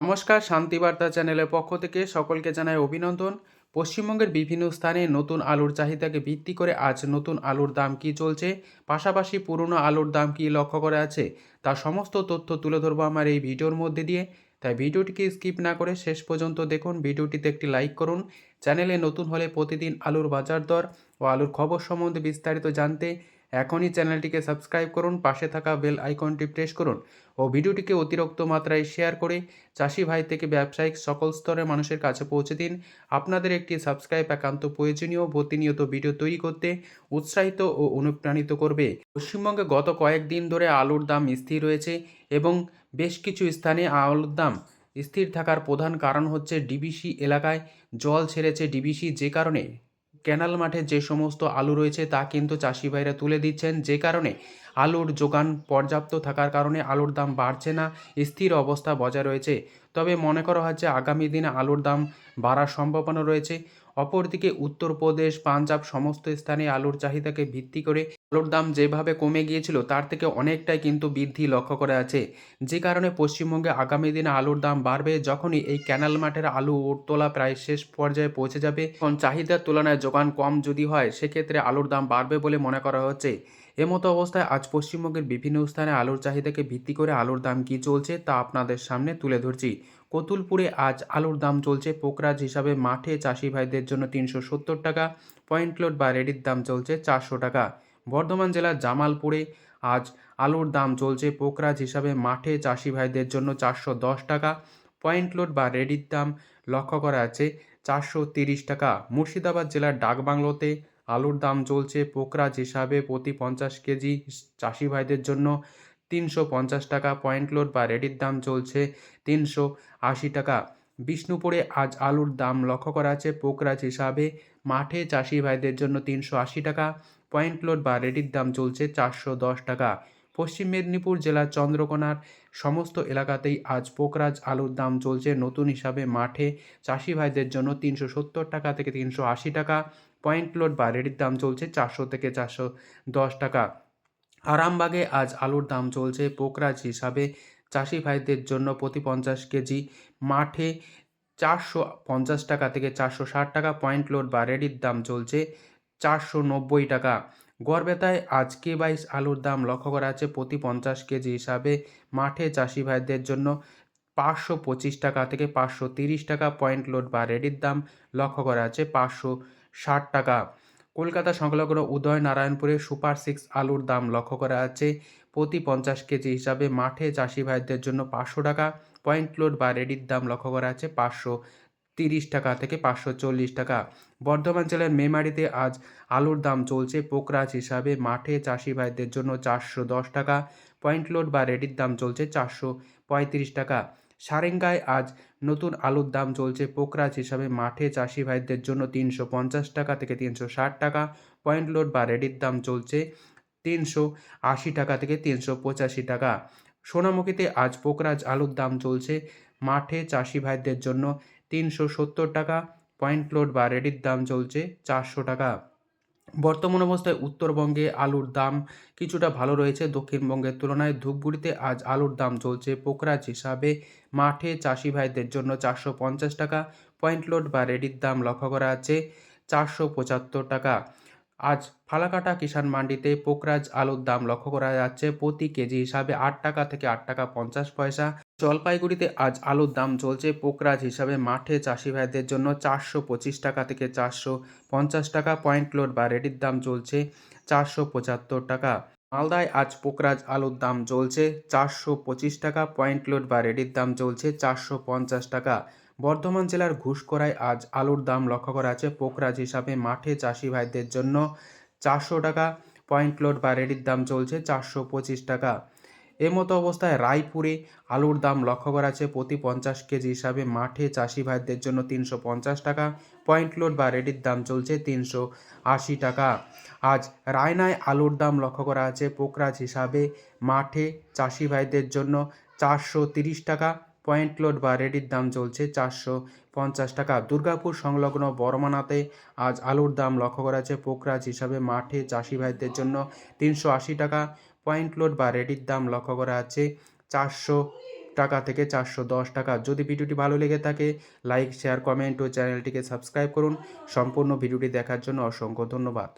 নমস্কার, শান্তিবার্তা চ্যানেলের পক্ষ থেকে সকলকে জানাই অভিনন্দন। পশ্চিমবঙ্গের বিভিন্ন স্থানে নতুন আলুর চাহিদাকে ভিত্তি করে আজ নতুন আলুর দাম কি চলছে? পাশাপাশি পুরনো আলুর দাম কি লক্ষ্য করে আছে? তা সমস্ত তথ্য তুলে ধরবো আমার এই ভিডিওর মধ্যে দিয়ে। তাই ভিডিওটিকে স্কিপ না করে শেষ পর্যন্ত দেখুন। ভিডিওটিতে একটি লাইক করুন। চ্যানেলে নতুন হলে প্রতিদিন আলুর বাজার দর ও আলুর খবর সম্বন্ধে বিস্তারিত জানতে এখনই চ্যানেলটিকে সাবস্ক্রাইব করুন, পাশে থাকা বেল আইকনটি প্রেস করুন ও ভিডিওটিকে অতিরিক্ত মাত্রায় শেয়ার করে চাষি ভাই থেকে ব্যবসায়িক সকল স্তরের মানুষের কাছে পৌঁছে দিন। আপনাদের একটি সাবস্ক্রাইব একান্ত প্রয়োজনীয়, প্রতিনিয়ত ভিডিও তৈরি করতে উৎসাহিত ও অনুপ্রাণিত করবে। পশ্চিমবঙ্গে গত কয়েকদিন ধরে আলুর দাম স্থির রয়েছে এবং বেশ কিছু স্থানে আলুর দাম স্থির থাকার প্রধান কারণ হচ্ছে ডিবিসি এলাকায় জল ছেড়েছে ডিবিসি যে কারণে। ক্যানাল মাঠে যে সমস্ত আলু রয়েছে তা কিন্তু চাষি ভাইরা তুলে দিচ্ছেন। যে কারণে আলুর যোগান পর্যাপ্ত থাকার কারণে আলুর দাম বাড়ছে না, স্থির অবস্থা বজায় রয়েছে। তবে মনে করা হচ্ছে আগামী দিনে আলুর দাম বাড়ার সম্ভাবনা রয়েছে। অপরদিকে উত্তরপ্রদেশ, পাঞ্জাব সমস্ত স্থানে আলুর চাহিদাকে ভিত্তি করে আলুর দাম যেভাবে কমে গিয়েছিল, তার থেকে অনেকটাই কিন্তু বৃদ্ধি লক্ষ্য করা আছে যে কারণে পশ্চিমবঙ্গে আগামী দিনে আলুর দাম বাড়বে, যখনই এই ক্যানাল মাঠের আলু তোলা প্রায় শেষ পর্যায়ে পৌঁছে যাবে। তখন চাহিদার তুলনায় যোগান কম যদি হয়, সেক্ষেত্রে আলুর দাম বাড়বে বলে মনে করা হচ্ছে। এমতো অবস্থায় আজ পশ্চিমবঙ্গের বিভিন্ন স্থানে আলুর চাহিদাকে ভিত্তি করে আলুর দাম কী চলছে তা আপনাদের সামনে তুলে ধরছি। কতুলপুরে আজ আলুর দাম চলছে পোকরাজ হিসাবে মাঠে চাষি ভাইদের জন্য তিনশো সত্তর টাকা, পয়েন্ট লোড বা রেডির দাম চলছে চারশো টাকা। বর্ধমান জেলার জামালপুরে আজ আলুর দাম চলছে পোকরাজ হিসাবে মাঠে চাষি ভাইদের জন্য চারশো দশ টাকা, পয়েন্ট লোড বা রেডির দাম লক্ষ্য করা আছে চারশো তিরিশ টাকা। মুর্শিদাবাদ জেলার ডাকবাংলোতে আলুর দাম চলছে পোকরাজ হিসাবে প্রতি পঞ্চাশ কেজি চাষি ভাইদের জন্য তিনশো পঞ্চাশ টাকা পয়েন্ট লোড বা রেডির দাম চলছে তিনশো আশি টাকা। বিষ্ণুপুরে আজ আলুর দাম লক্ষ্য করা আছে পোকরাজ হিসাবে মাঠে চাষি ভাইদের জন্য তিনশো আশি টাকা পয়েন্ট লোড বা রেডির দাম চলছে চারশো দশ টাকা। পশ্চিম মেদিনীপুর জেলার চন্দ্রকোনার সমস্ত এলাকাতেই আজ পোকরাজ আলুর দাম চলছে নতুন হিসাবে মাঠে চাষি ভাইদের জন্য তিনশো সত্তর টাকা থেকে তিনশো আশি টাকা পয়েন্ট লোড বা রেডির দাম চলছে চারশো থেকে চারশো দশ টাকা। আরামবাগে আজ আলুর দাম চলছে পোকরাজ হিসাবে চাষি ভাইদের জন্য প্রতি পঞ্চাশ কেজি। মাঠে চারশো পঞ্চাশ টাকা থেকে চারশো ষাট টাকা পয়েন্ট লোড বা রেডির দাম চলছে চারশো নব্বই টাকা। গড়বেতায় আজকে বাইশ আলুর দাম লক্ষ্য করা আছে প্রতি পঞ্চাশ কেজি হিসাবে মাঠে চাষি ভাইদের জন্য পাঁচশো পঁচিশ টাকা থেকে পাঁচশো তিরিশ টাকা পয়েন্ট লোড বা রেডির দাম লক্ষ্য করা আছে পাঁচশো ষাট টাকা। কলকাতা সংলগ্ন উদয় নারায়ণপুরে সুপার সিক্স আলুর দাম লক্ষ্য করা আছে প্রতি পঞ্চাশ কেজি হিসাবে মাঠে চাষি ভাইদের জন্য পাঁচশো টাকা। পয়েন্ট লোড বা রেডির দাম লক্ষ্য করা আছে পাঁচশো তিরিশ টাকা থেকে পাঁচশো চল্লিশ টাকা। বর্ধমান জেলার মেমারিতে আজ আলুর দাম চলছে পোকরাজ হিসাবে। মাঠে চাষি ভাইদের জন্য চারশো দশ টাকা। পয়েন্ট লোড বা রেডির দাম চলছে চারশো পঁয়ত্রিশ টাকা। সারেঙ্গায় আজ নতুন আলুর দাম চলছে পোকরাজ হিসাবে। মাঠে চাষি ভাইদের জন্য তিনশো পঞ্চাশ টাকা থেকে তিনশো ষাট টাকা। পয়েন্ট লোড বা রেডির দাম চলছে তিনশো আশি টাকা থেকে তিনশো পঁচাশি টাকা। সোনামুখীতে আজ পোকরাজ আলুর দাম চলছে। মাঠে চাষি ভাইদের জন্য তিনশো সত্তর টাকা। পয়েন্ট লোড বা রেডির দাম চলছে চারশো টাকা। বর্তমান অবস্থায় উত্তরবঙ্গে আলুর দাম কিছুটা ভালো রয়েছে। দক্ষিণবঙ্গের তুলনায় ধূপগুড়িতে আজ আলুর দাম চলছে পোকরাজ হিসাবে। মাঠে চাষি ভাইদের জন্য চারশো পঞ্চাশ টাকা, পয়েন্ট লোড বা রেডির দাম লক্ষ্য করা আছে চারশো পঁচাত্তর টাকা। আজ ফালাকাটা কিষাণ মান্ডিতে পোকরাজ আলুর দাম লক্ষ্য করা যাচ্ছে। প্রতি কেজি হিসাবে আট টাকা থেকে আট টাকা পঞ্চাশ পয়সা। জলপাইগুড়িতে আজ আলুর দাম চলছে পোকরাজ হিসাবে মাঠে চাষি ভাইদের জন্য চারশো পঁচিশ টাকা থেকে চারশো পঞ্চাশ টাকা পয়েন্ট লোড বা রেডির দাম চলছে চারশো পঁচাত্তর টাকা। মালদায় আজ পোকরাজ আলুর দাম চলছে চারশো পঁচিশ টাকা, পয়েন্ট লোড বা রেডির দাম চলছে চারশো পঞ্চাশ টাকা। বর্ধমান জেলার ঘুষকরায় আজ আলুর দাম লক্ষ্য করা আছে। পোকরাজ হিসাবে মাঠে চাষি ভাইদের জন্য চারশো টাকা, পয়েন্ট লোড বা রেডির দাম চলছে চারশো পঁচিশ টাকা। এমতো অবস্থায় রায়পুরে আলুর দাম লক্ষ্য করা আছে। প্রতি পঞ্চাশ কেজি হিসাবে মাঠে চাষি ভাইদের জন্য তিনশো পঞ্চাশ টাকা, পয়েন্ট লোড বা রেডির দাম চলছে তিনশো আশি টাকা। আজ রায়নায় আলুর দাম লক্ষ্য করা আছে। পোকরাজ হিসাবে মাঠে চাষি ভাইদের জন্য চারশো তিরিশ টাকা পয়েন্ট লোড বা রেডির দাম চলছে চারশো পঞ্চাশ টাকা। দুর্গাপুর সংলগ্ন বর্মানাতে আজ আলুর দাম লক্ষ্য করা আছে পোকরাজ হিসাবে মাঠে চাষি ভাইদের জন্য তিনশো আশি টাকা। পয়েন্ট লোড বা রেডির দাম লক্ষ্য করা আছে চারশো টাকা থেকে চারশো দশ টাকা। যদি ভিডিওটি ভালো লেগে থাকে, লাইক, শেয়ার, কমেন্ট ও চ্যানেলটিকে সাবস্ক্রাইব করুন। সম্পূর্ণ ভিডিওটি দেখার জন্য অসংখ্য ধন্যবাদ।